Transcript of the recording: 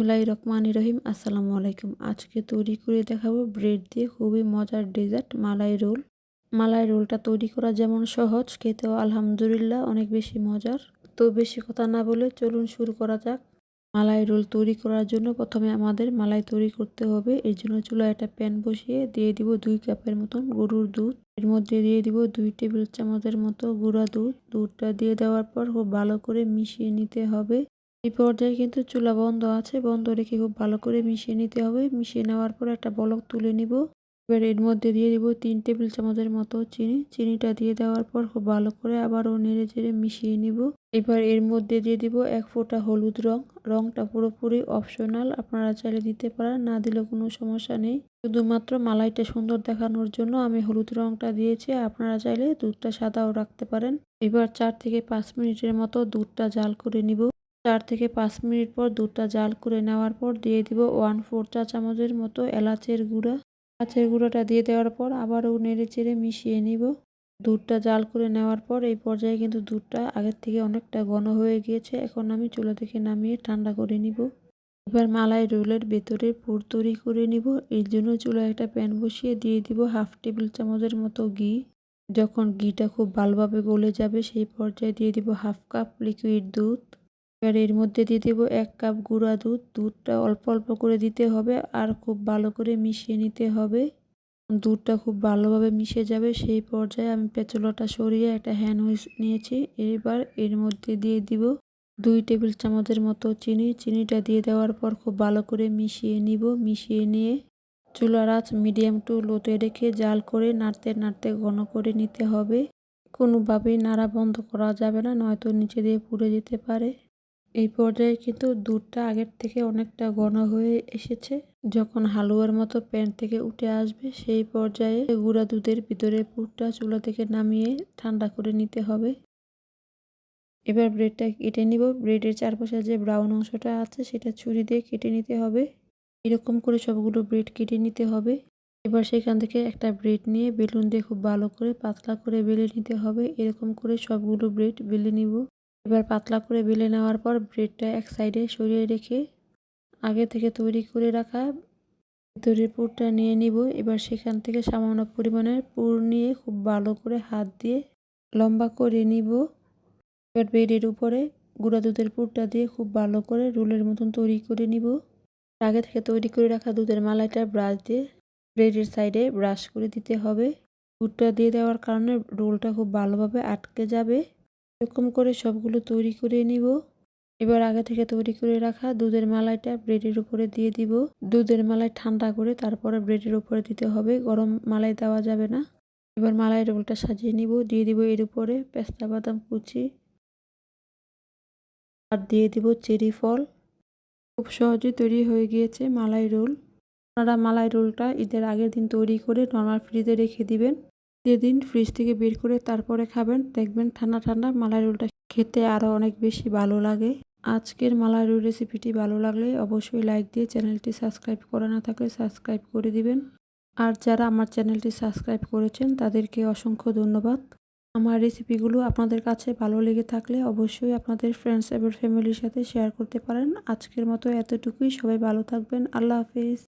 বিসমিল্লাহির রহমানির রহিম। আসসালামু আলাইকুম। আজকে তৈরি করে দেখাবো ব্রেড দিয়ে খুবই মজার ডেজার্ট, মালাই রোল। মালাই রোলটা তৈরি করা যেমন সহজ, খেতেও আলহামদুলিল্লাহ অনেক বেশি মজার। তো বেশি কথা না বলে চলুন শুরু করা যাক। মালাই রোল তৈরি করার জন্য প্রথমে আমাদের মালাই তৈরি করতে হবে। এই জন্য চুলা একটা প্যান বসিয়ে দিয়ে দিব দুই কাপের মতন গরুর দুধ। এর মধ্যে দিয়ে দিব দুই টেবিল চামচের মতো গুঁড়া দুধ। দুধটা দিয়ে দেওয়ার পর খুব ভালো করে মিশিয়ে নিতে হবে। এই পর্যায়ে কিন্তু চুলা বন্ধ আছে। বন্ধ রেখে খুব ভালো করে মিশিয়ে নিতে হবে। মিশিয়ে নেওয়ার পর একটা বলক তুলে নিব। এবার এর মধ্যে দিয়ে দিব তিন টেবিল চামচের মতো চিনি। চিনিটা দিয়ে দেওয়ার পর খুব ভালো করে আবারও নেড়ে চেড়ে মিশিয়ে নিব। এবার এর মধ্যে দিয়ে দিব এক ফোঁটা হলুদ রং। রংটা পুরোপুরি অপশনাল। আপনারা চাইলে দিতে পারেন, না দিলে কোনো সমস্যা নেই। শুধুমাত্র মালাইটা সুন্দর দেখানোর জন্য আমি হলুদ রংটা দিয়েছি। আপনারা চাইলে দুধটা সাদাও রাখতে পারেন। এবার চার থেকে পাঁচ মিনিটের মতো দুধটা জাল করে নিব। চার থেকে পাঁচ মিনিট পর দুধটা জাল করে নেওয়ার পর দিয়ে দিব ওয়ান ফোর চা চামচের মতো এলাচের গুঁড়া। এলাচের গুঁড়োটা দিয়ে দেওয়ার পর আবারও নেড়ে চেড়ে মিশিয়ে নিব। দুধটা জাল করে নেওয়ার পর এই পর্যায়ে কিন্তু দুধটা আগের থেকে অনেকটা ঘন হয়ে গিয়েছে। এখন আমি চুলা থেকে নামিয়ে ঠান্ডা করে নিব। এবার মালাই রোলের ভেতরে পুর তৈরি করে নিব। এর জন্য চুলায় একটা প্যান বসিয়ে দিয়ে দিব হাফ টেবিল চামচের মতো ঘি। যখন ঘিটা খুব ভালোভাবে গলে যাবে সেই পর্যায়ে দিয়ে দিব হাফ কাপ লিকুইড দুধ। এবার এর মধ্যে দিয়ে দেবো এক কাপ গুঁড়া দুধ। দুধটা অল্প অল্প করে দিতে হবে আর খুব ভালো করে মিশিয়ে নিতে হবে। দুধটা খুব ভালোভাবে মিশে যাবে, সেই পর্যায়ে আমি পেঁচলাটা সরিয়ে একটা হ্যান্ড হুইস নিয়েছি। এবার এর মধ্যে দিয়ে দিব দুই টেবিল চামচের মতো চিনি। চিনিটা দিয়ে দেওয়ার পর খুব ভালো করে মিশিয়ে নিব। মিশিয়ে নিয়ে চুলার আঁচ মিডিয়াম টু লোতে রেখে জাল করে নাড়তে নাড়তে ঘন করে নিতে হবে। কোনোভাবেই নাড়া বন্ধ করা যাবে না, নয়তো নিচে দিয়ে পুড়ে যেতে পারে। এই পর্যায়ে কিন্তু দুধটা আগের থেকে অনেকটা ঘন হয়ে এসেছে। যখন হালুয়ার মতো প্যান থেকে উঠে আসবে, সেই পর্যায়ে গুঁড়া দুধের ভিতরে পুরটা চুলা থেকে নামিয়ে ঠান্ডা করে নিতে হবে। এবার ব্রেডটা কেটে নিব। ব্রেডের চারপাশে যে ব্রাউন অংশটা আছে, সেটা ছুরি দিয়ে কেটে নিতে হবে। এরকম করে সবগুলো ব্রেড কেটে নিতে হবে। এবার সেখান থেকে একটা ব্রেড নিয়ে বেলুন দিয়ে খুব ভালো করে পাতলা করে বেলে নিতে হবে। এরকম করে সবগুলো ব্রেড বেলে নিব। এবার পাতলা করে বেলে নেওয়ার পর ব্রেডটা এক সাইডে সরিয়ে রেখে আগে থেকে তৈরি করে রাখা ভিতরের পুরটা নিয়ে নিব। এবার সেখান থেকে সামান্য পরিমাণের পুর নিয়ে খুব ভালো করে হাত দিয়ে লম্বা করে নিব। এবার ব্রেডের উপরে গুঁড়া দুধের পুরটা দিয়ে খুব ভালো করে রোলের মতন তৈরি করে নিব। আগে থেকে তৈরি করে রাখা দুধের মালাইটা ব্রাশ দিয়ে ব্রেডের সাইডে ব্রাশ করে দিতে হবে। দুধটা দিয়ে দেওয়ার কারণে রোলটা খুব ভালোভাবে আটকে যাবে। এরকম করে সবগুলো তৈরি করে নিব। এবার আগে থেকে তৈরি করে রাখা দুধের মালাইটা ব্রেডের উপরে দিয়ে দিব। দুধের মালাই ঠান্ডা করে তারপরে ব্রেডের উপরে দিতে হবে। গরম মালাই দেওয়া যাবে না। এবার মালাই রোলটা সাজিয়ে নিব। দিয়ে দিব এর উপরে পেস্তা বাদাম কুচি। আর দিয়ে দিব চেরি ফল। খুব সহজে তৈরি হয়ে গিয়েছে মালাই রোল। আপনারা মালাই রোলটা ঈদের আগের দিন তৈরি করে নর্মাল ফ্রিজে রেখে দিবেন। যেদিন ফ্রিজ থেকে বের করে তারপরে খাবেন, দেখবেন ঠান্ডা ঠান্ডা মালাই রোলটা খেতে আরও অনেক বেশি ভালো লাগে। আজকের মালাই রোল রেসিপিটি ভালো লাগলে অবশ্যই লাইক দিয়ে চ্যানেলটি সাবস্ক্রাইব করা না থাকলে সাবস্ক্রাইব করে দিবেন। আর যারা আমার চ্যানেলটি সাবস্ক্রাইব করেছেন, তাদেরকে অসংখ্য ধন্যবাদ। আমার রেসিপিগুলো আপনাদের কাছে ভালো লেগে থাকলে অবশ্যই আপনাদের ফ্রেন্ডস এবং ফ্যামিলির সাথে শেয়ার করতে পারেন। আজকের মতো এতটুকুই। সবাই ভালো থাকবেন। আল্লাহ হাফিজ।